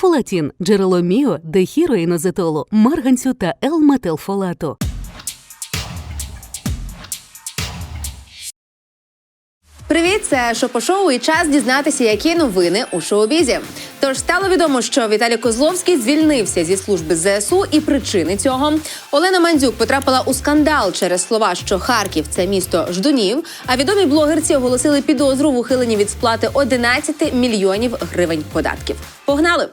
Фолатін – джерело міо, дехіроїнозетолу, марганцю та Л-метилфолату. Привіт, це Шопо-шоу і час дізнатися, які новини у шоу-бізі. Тож стало відомо, що Віталій Козловський звільнився зі служби ЗСУ і причини цього. Олена Мандзюк потрапила у скандал через слова, що Харків це місто ждунів. А відомі блогерці оголосили підозру в ухиленні від сплати 11 мільйонів гривень податків. Погнали!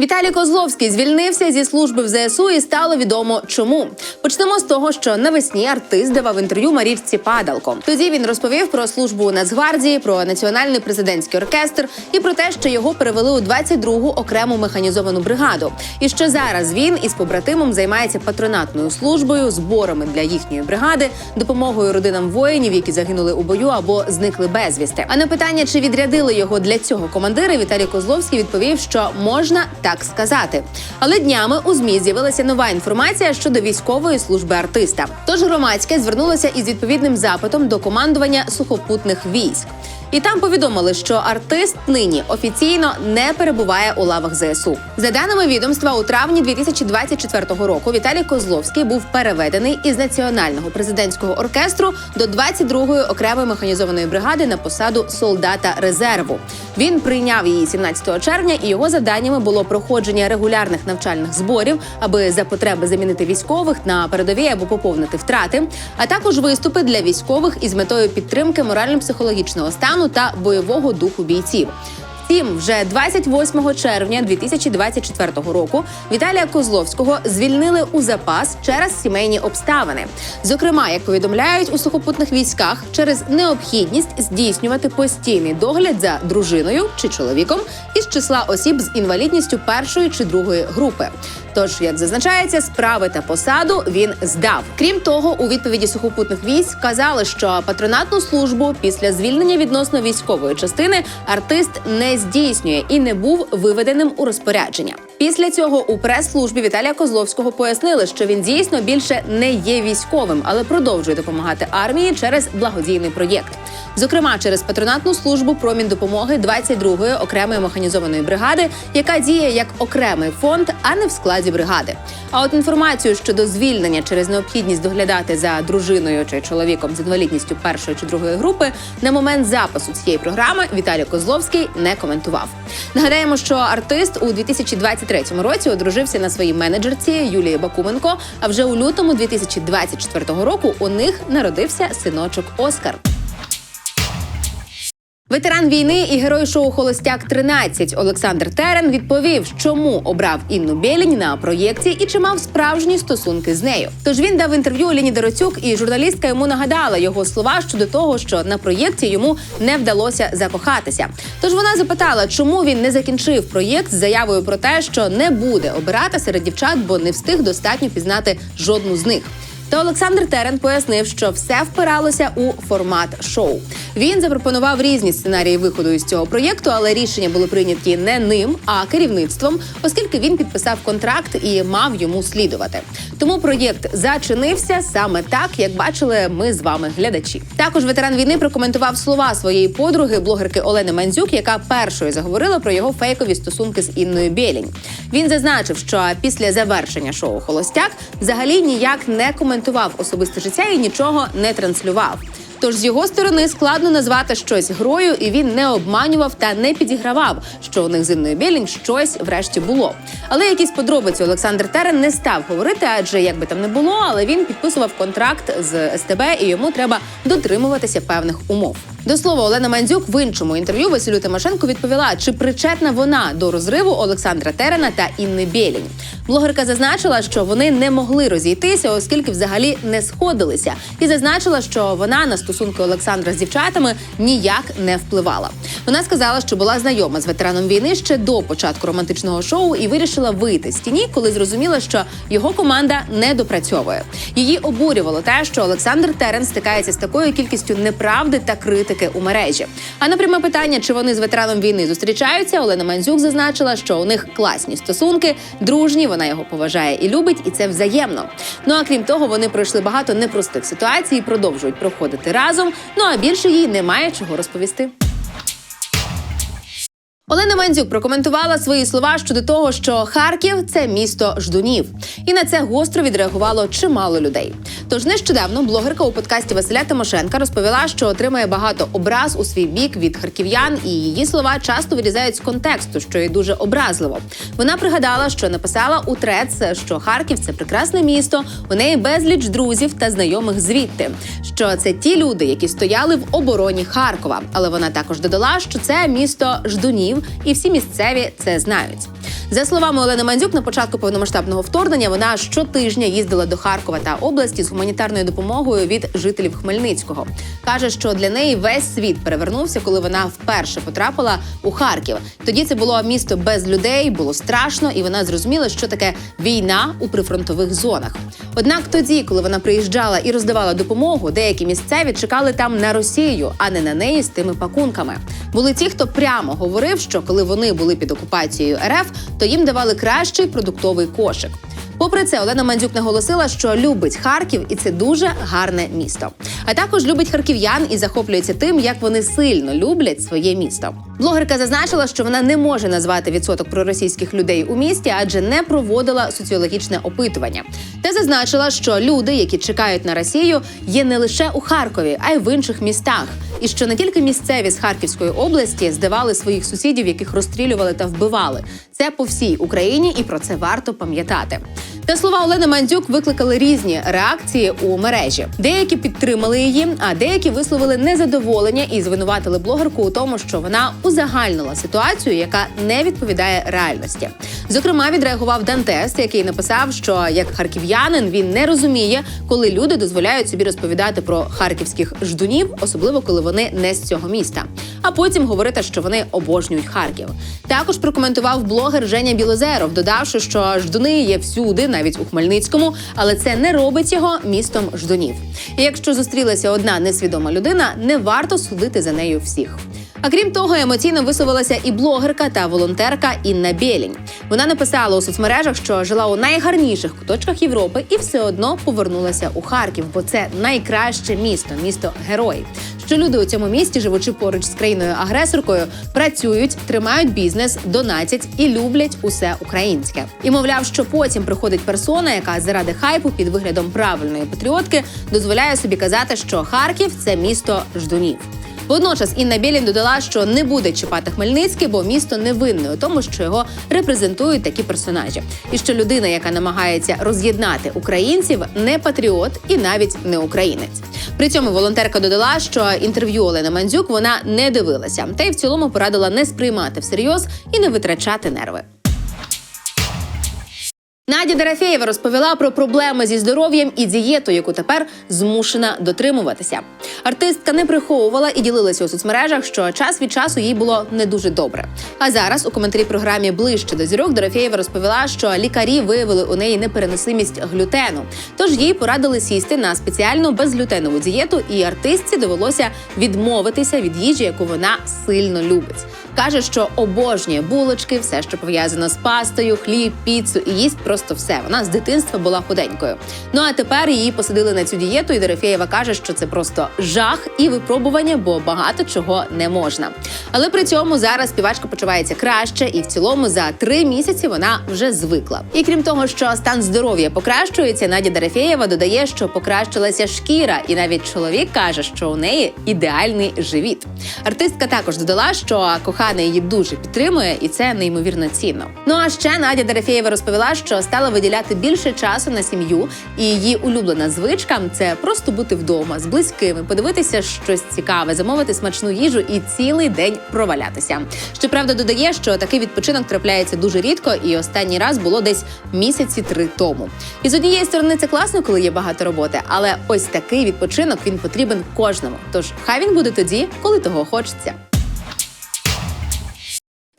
Віталій Козловський звільнився зі служби в ЗСУ і стало відомо, чому. Почнемо з того, що навесні артист давав інтерв'ю Марічці Падалко. Тоді він розповів про службу у Нацгвардії, про національний президентський оркестр і про те, що його перевели у 22-гу окрему механізовану бригаду. І що зараз він із побратимом займається патронатною службою, зборами для їхньої бригади, допомогою родинам воїнів, які загинули у бою або зникли безвісти. А на питання, чи відрядили його для цього командири, Віталій Козловський відповів, що можна так сказати. Але днями у змі з'явилася нова інформація щодо військової служби артиста. Тож громадське звернулося із відповідним запитом до командування сухопутних військ. І там повідомили, що артист нині офіційно не перебуває у лавах ЗСУ. За даними відомства, у травні 2024 року Віталій Козловський був переведений із національного президентського оркестру до 22-ї окремої механізованої бригади на посаду солдата резерву. Він прийняв її 17 червня, і його завданнями було проходження регулярних навчальних зборів, аби за потреби замінити військових на передовій або поповнити втрати, а також виступи для військових із метою підтримки морально-психологічного стану та бойового духу бійців. Втім, вже 28 червня 2024 року Віталія Козловського звільнили у запас через сімейні обставини. Зокрема, як повідомляють у сухопутних військах, через необхідність здійснювати постійний догляд за дружиною чи чоловіком із числа осіб з інвалідністю першої чи другої групи. Тож, як зазначається, справи та посаду він здав. Крім того, у відповіді сухопутних військ сказали, що патронатну службу після звільнення відносно військової частини артист не здійснює і не був виведеним у розпорядження. Після цього у прес-службі Віталія Козловського пояснили, що він дійсно більше не є військовим, але продовжує допомагати армії через благодійний проєкт. Зокрема, через патронатну службу промінь допомоги 22-ї окремої механізованої бригади, яка діє як окремий фонд, а не в складі бригади. А от інформацію щодо звільнення через необхідність доглядати за дружиною чи чоловіком з інвалідністю першої чи другої групи на момент запису цієї програми Віталій Козловський не коментував. Нагадаємо, що артист у 2023 році одружився на своїй менеджерці Юлії Бакуменко. А вже у лютому 2024 року у них народився синочок Оскар. Ветеран війни і герой шоу Холостяк 13 Олександр Терен відповів, чому обрав Інну Білінь на проєкті і чи мав справжні стосунки з нею. Тож він дав інтерв'ю Ліні Дороцюк, і журналістка йому нагадала його слова щодо того, що на проєкті йому не вдалося закохатися. Тож вона запитала, чому він не закінчив проєкт з заявою про те, що не буде обирати серед дівчат, бо не встиг достатньо пізнати жодну з них. Та Олександр Терен пояснив, що все впиралося у формат шоу. Він запропонував різні сценарії виходу із цього проєкту, але рішення були прийняті не ним, а керівництвом, оскільки він підписав контракт і мав йому слідувати. Тому проєкт зачинився саме так, як бачили ми з вами глядачі. Також ветеран війни прокоментував слова своєї подруги, блогерки Олени Мандзюк, яка першою заговорила про його фейкові стосунки з Інною Білінь. Він зазначив, що після завершення шоу Холостяк взагалі ніяк не коментував особисте життя і нічого не транслював. Тож з його сторони складно назвати щось грою, і він не обманював та не підігравав, що у них з Інною Білінь щось врешті було. Але якісь подробиці Олександр Терен не став говорити, адже як би там не було, але він підписував контракт з СТБ, і йому треба дотримуватися певних умов. До слова, Олена Мандзюк в іншому інтерв'ю Василю Тимошенко відповіла, чи причетна вона до розриву Олександра Терена та Інни Білінь. Блогерка зазначила, що вони не могли розійтися, оскільки взагалі не сходилися, і зазначила, що вона на стосунки Олександра з дівчатами ніяк не впливала. Вона сказала, що була знайома з ветераном війни ще до початку романтичного шоу і вирішила вийти з тіні, коли зрозуміла, що його команда не допрацьовує. Її обурювало те, що Олександр Терен стикається з такою кількістю неправди та критики у мережі. А на пряме питання, чи вони з ветераном війни зустрічаються, Олена Мандзюк зазначила, що у них класні стосунки, дружні. Вона його поважає і любить, і це взаємно. Ну а крім того, вони пройшли багато непростих ситуацій, і продовжують проходити разом. Ну а більше їй немає чого розповісти. Олена Мандзюк прокоментувала свої слова щодо того, що Харків це місто ждунів, і на це гостро відреагувало чимало людей. Тож нещодавно блогерка у подкасті Василя Тимошенка розповіла, що отримає багато образ у свій бік від харків'ян, і її слова часто вирізають з контексту, що є дуже образливо. Вона пригадала, що написала у трец, що Харків це прекрасне місто. У неї безліч друзів та знайомих звідти. Що це ті люди, які стояли в обороні Харкова. Але вона також додала, що це місто ждунів, і всі місцеві це знають. За словами Олени Мандзюк, на початку повномасштабного вторгнення вона щотижня їздила до Харкова та області з гуманітарною допомогою від жителів Хмельницького. каже, що для неї весь світ перевернувся, коли вона вперше потрапила у Харків. Тоді це було місто без людей, було страшно, і вона зрозуміла, що таке війна у прифронтових зонах. Однак тоді, коли вона приїжджала і роздавала допомогу, деякі місцеві чекали там на Росію, а не на неї з тими пакунками. Були ті, хто прямо говорив, що коли вони були під окупацією РФ, то їм давали кращий продуктовий кошик. Попри це, Олена Мандзюк наголосила, що любить Харків, і це дуже гарне місто. А також любить харків'ян і захоплюється тим, як вони сильно люблять своє місто. Блогерка зазначила, що вона не може назвати відсоток проросійських людей у місті, адже не проводила соціологічне опитування. Та зазначила, що люди, які чекають на Росію, є не лише у Харкові, а й в інших містах. І що не тільки місцеві з Харківської області здавали своїх сусідів, яких розстрілювали та вбивали. Це по всій Україні, і про це варто пам'ятати. Та слова Олени Мандзюк викликали різні реакції у мережі. Деякі підтримали її, а деякі висловили незадоволення і звинуватили блогерку у тому, що вона узагальнила ситуацію, яка не відповідає реальності. Зокрема, відреагував Дантес, який написав, що як харків'янин він не розуміє, коли люди дозволяють собі розповідати про харківських ждунів, особливо коли вони не з цього міста. А потім говорити, що вони обожнюють Харків. Також прокоментував блогер Женя Білозеров, додавши, що ждуни є всюди, навіть у Хмельницькому, але це не робить його містом ждунів. І якщо зустрілася одна несвідома людина, не варто судити за нею всіх. А крім того, емоційно висловилася і блогерка та волонтерка Інна Бєлінь. Вона написала у соцмережах, що жила у найгарніших куточках Європи і все одно повернулася у Харків, бо це найкраще місто, місто герой. Що люди у цьому місті, живучи поруч з країною-агресоркою, працюють, тримають бізнес, донатять і люблять усе українське. І мовляв, що потім приходить персона, яка заради хайпу під виглядом правильної патріотки дозволяє собі казати, що Харків це місто ждунів. Водночас Інна Білін додала, що не буде чіпати Хмельницький, бо місто не винне у тому, що його репрезентують такі персонажі, і що людина, яка намагається роз'єднати українців, не патріот і навіть не українець. При цьому волонтерка додала, що інтерв'ю Олени Мандзюк вона не дивилася, та й в цілому порадила не сприймати всерйоз і не витрачати нерви. Надя Дорофєєва розповіла про проблеми зі здоров'ям і дієту, яку тепер змушена дотримуватися. Артистка не приховувала і ділилася у соцмережах, що час від часу їй було не дуже добре. А зараз у коментарі програмі ближче до зірок Дорофєєва розповіла, що лікарі виявили у неї непереносимість глютену. Тож їй порадили сісти на спеціальну безглютенову дієту, і артистці довелося відмовитися від їжі, яку вона сильно любить. Каже, що обожнює булочки, все, що пов'язано з пастою, хліб, піцу і їсть просто все. Вона з дитинства була худенькою. Ну а тепер її посадили на цю дієту, і Дорофєєва каже, що це просто жах і випробування, бо багато чого не можна. Але при цьому зараз співачка почувається краще, і в цілому за три місяці вона вже звикла. І крім того, що стан здоров'я покращується, Надя Дорофєєва додає, що покращилася шкіра, і навіть чоловік каже, що у неї ідеальний живіт. Артистка також додала, що коханий її дуже підтримує, і це неймовірно цінно. Ну а ще Надя Дорофєєва розповіла, що стала виділяти більше часу на сім'ю, і її улюблена звичка це просто бути вдома з близькими, подивитися щось цікаве, замовити смачну їжу і цілий день провалятися. Щоправда, додає, що такий відпочинок трапляється дуже рідко, і останній раз було десь місяці три тому. І з однієї сторони це класно, коли є багато роботи, але ось такий відпочинок він потрібен кожному. Тож хай він буде тоді, коли того хочеться.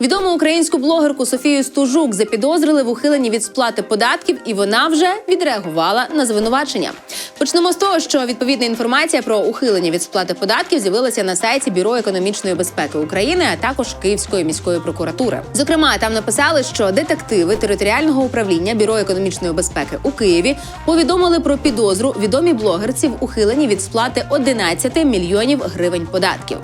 Відому українську блогерку Софію Стужук запідозрили в ухиленні від сплати податків, і вона вже відреагувала на звинувачення. Почнемо з того, що відповідна інформація про ухилення від сплати податків з'явилася на сайті Бюро економічної безпеки України, а також Київської міської прокуратури. Зокрема, там написали, що детективи територіального управління Бюро економічної безпеки у Києві повідомили про підозру відомій блогерці в ухиленні від сплати 11 мільйонів гривень податків.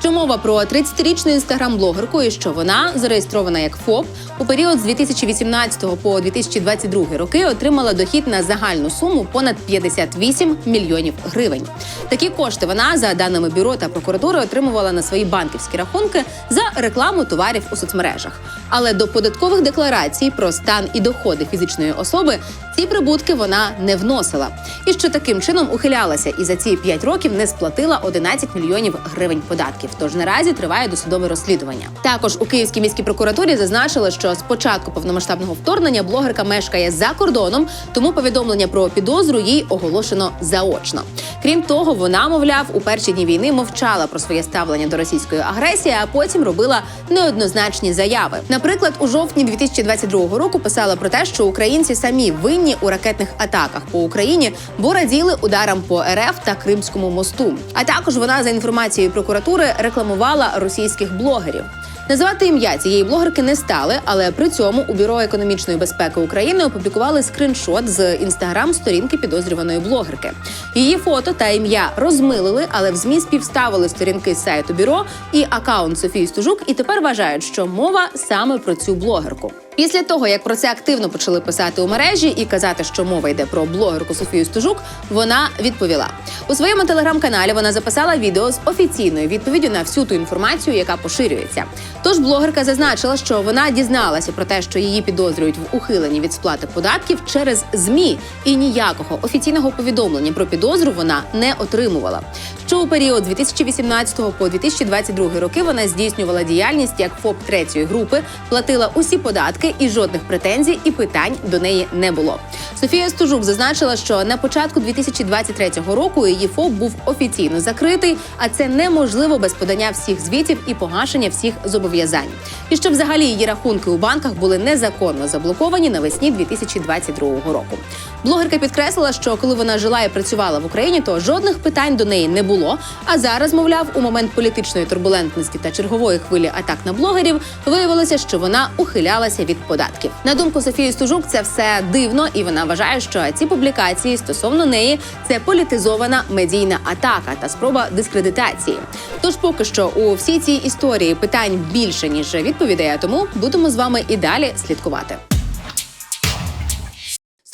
Що мова про 30-річну інстаграм-блогерку і що вона вона зареєстрована як ФОП у період з 2018 по 2022 роки отримала дохід на загальну суму понад 58 мільйонів гривень. Такі кошти вона, за даними бюро та прокуратури, отримувала на свої банківські рахунки за рекламу товарів у соцмережах. Але до податкових декларацій про стан і доходи фізичної особи ці прибутки вона не вносила. І що таким чином ухилялася і за ці 5 років не сплатила 11 мільйонів гривень податків. Тож наразі триває досудове розслідування. Також у Київській міській прокуратурі зазначили, що з початку повномасштабного вторгнення блогерка мешкає за кордоном, тому повідомлення про підозру їй оголошено заочно. Крім того, вона, мовляв, у перші дні війни мовчала про своє ставлення до російської агресії, а потім робила неоднозначні заяви. Наприклад, у жовтні 2022 року писала про те, що українці самі винні у ракетних атаках по Україні, бо раділи ударам по РФ та Кримському мосту. А також вона за інформацією прокуратури рекламувала російських блогерів. Називати ім'я цієї блогерки не стали, але при цьому у бюро економічної безпеки України опублікували скриншот з інстаграм-сторінки підозрюваної блогерки. Її фото та ім'я розмилили, але в змі співставили сторінки сайту бюро і акаунт Софії Стужук, і тепер вважають, що мова саме про цю блогерку. Після того, як про це активно почали писати у мережі і казати, що мова йде про блогерку Софію Стужук, вона відповіла у своєму телеграм-каналі. Вона записала відео з офіційною відповіддю на всю ту інформацію, яка поширюється. Тож блогерка зазначила, що вона дізналася про те, що її підозрюють в ухиленні від сплати податків через змі, і ніякого офіційного повідомлення про підозру вона не отримувала. Що у період з 2018 по 2022 роки вона здійснювала діяльність як ФОП третьої групи, платила усі податки і жодних претензій і питань до неї не було. Софія Стужук зазначила, що на початку 2023 року її ФОП був офіційно закритий, а це неможливо без подання всіх звітів і погашення всіх зобов'язань. І що взагалі її рахунки у банках були незаконно заблоковані навесні 2022 року. Блогерка підкреслила, що коли вона жила і працювала в Україні, то жодних питань до неї не було. А зараз, мовляв, у момент політичної турбулентності та чергової хвилі атак на блогерів виявилося, що вона ухилялася від податків. На думку Софії Стужук, це все дивно, і вона вважає, що ці публікації стосовно неї це політизована медійна атака та спроба дискредитації. Тож, поки що у всій цій історії питань більше ніж відповідей, а тому будемо з вами і далі слідкувати.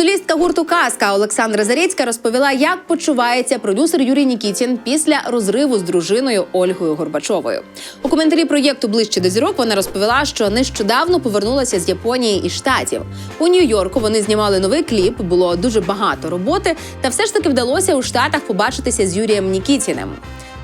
Солістка гурту Казка Олександра Зарєцька розповіла, як почувається продюсер Юрій Нікітін після розриву з дружиною Ольгою Горбачовою. У коментарі проєкту ближче до зірок вона розповіла, що нещодавно повернулася з Японії і штатів. У Нью-Йорку вони знімали новий кліп, було дуже багато роботи, та все ж таки вдалося у штатах побачитися з Юрієм Нікітіним.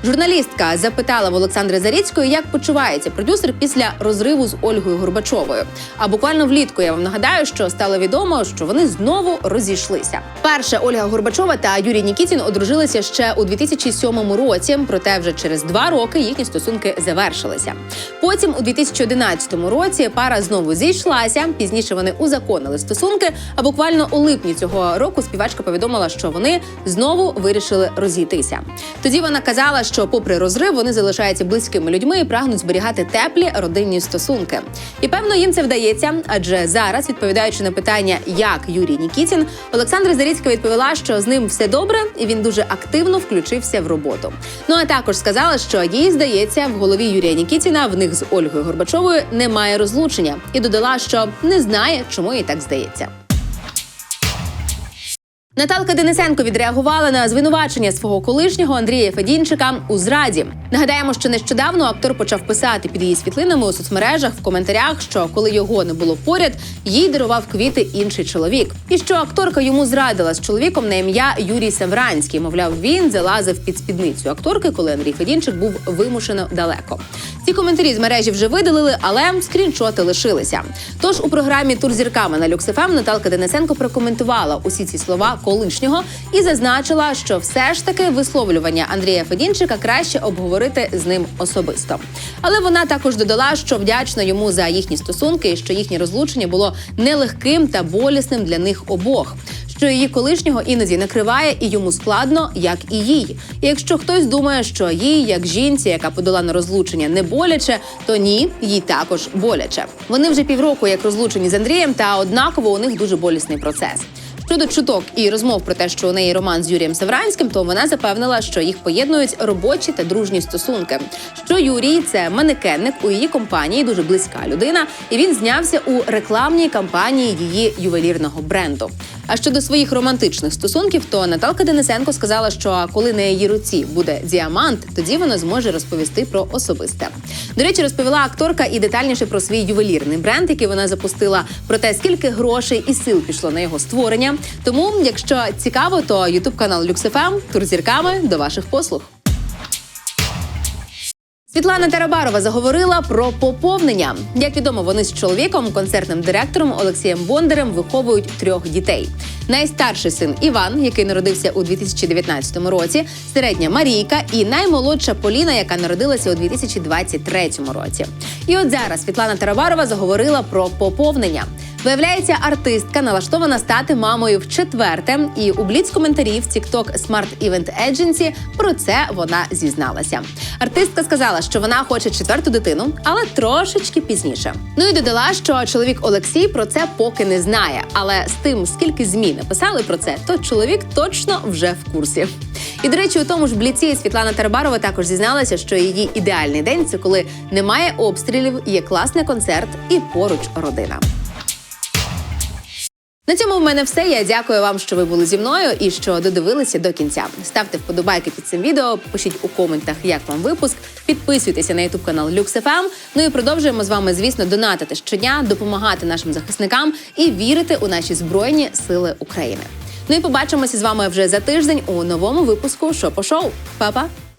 Журналістка запитала в Олександри Заріцької, як почувається продюсер після розриву з Ольгою Горбачовою. А буквально влітку я вам нагадаю, що стало відомо, що вони знову розійшлися. Перше Ольга Горбачова та Юрій Нікітін одружилися ще у 2007 році. Проте вже через два роки їхні стосунки завершилися. Потім, у 2011 році, пара знову зійшлася. Пізніше вони узаконили стосунки. А буквально у липні цього року співачка повідомила, що вони знову вирішили розійтися. Тоді вона казала, що, попри розрив, вони залишаються близькими людьми і прагнуть зберігати теплі родинні стосунки. І певно їм це вдається, адже зараз, відповідаючи на питання, як Юрій Нікітін, Олександра Заріцька відповіла, що з ним все добре, і він дуже активно включився в роботу. Ну а також сказала, що їй здається, в голові Юрія Нікітіна в них з Ольгою Горбачовою немає розлучення, і додала, що не знає, чому їй так здається. Наталка Денисенко відреагувала на звинувачення свого колишнього Андрія Федінчика у зраді. Нагадаємо, що нещодавно актор почав писати під її світлинами у соцмережах в коментарях, що коли його не було поряд, їй дарував квіти інший чоловік, і що акторка йому зрадила з чоловіком на ім'я Юрій Савранський. Мовляв, він залазив під спідницю акторки, коли Андрій Федінчик був вимушено далеко. Ці коментарі з мережі вже видалили, але скріншоти лишилися. Тож у програмі Тур зірками на Люксифем Наталка Денисенко прокоментувала усі ці слова колишнього і зазначила, що все ж таки висловлювання Андрія Федінчика краще обговорити з ним особисто. Але вона також додала, що вдячна йому за їхні стосунки і що їхнє розлучення було нелегким та болісним для них обох. Що її колишнього іноді накриває і йому складно, як і їй. І якщо хтось думає, що їй, як жінці, яка подала на розлучення, не боляче, то ні, їй також боляче. Вони вже півроку як розлучені з Андрієм, та однаково у них дуже болісний процес. Щодо чуток і розмов про те, що у неї роман з Юрієм Савранським, то вона запевнила, що їх поєднують робочі та дружні стосунки. Що Юрій це манекенник у її компанії, дуже близька людина, і він знявся у рекламній кампанії її ювелірного бренду. А щодо своїх романтичних стосунків, то Наталка Денисенко сказала, що коли на її руці буде діамант, тоді вона зможе розповісти про особисте. До речі, розповіла акторка і детальніше про свій ювелірний бренд, який вона запустила, про те, скільки грошей і сил пішло на його створення. Тому, якщо цікаво, то ютуб канал LuxFM, тур зірками до ваших послуг. Світлана Тарабарова заговорила про поповнення. Як відомо, вони з чоловіком, концертним директором Олексієм Бондарем, виховують трьох дітей. Найстарший син Іван, який народився у 2019 році, середня Марійка і наймолодша Поліна, яка народилася у 2023 році. І от зараз Світлана Тарабарова заговорила про поповнення. Виявляється, артистка налаштована стати мамою в четверте, і у бліц в TikTok Smart Event Agency про це вона зізналася. Артистка сказала, що вона хоче четверту дитину, але трошечки пізніше. Ну і додала, що чоловік Олексій про це поки не знає. Але з тим, скільки змі написали про це, то чоловік точно вже в курсі. І до речі, у тому ж бліці Світлана Тарабарова також зізналася, що її ідеальний день це коли немає обстрілів, є класний концерт і поруч родина. На цьому в мене все. Я дякую вам, що ви були зі мною і що додивилися до кінця. Ставте вподобайки під цим відео, пишіть у коментах, як вам випуск. Підписуйтеся на ютуб канал LuxFM. Ну і продовжуємо з вами, звісно, донатити щодня, допомагати нашим захисникам і вірити у наші збройні сили України. Ну і побачимося з вами вже за тиждень у новому випуску Шопо Шоу. Па-па!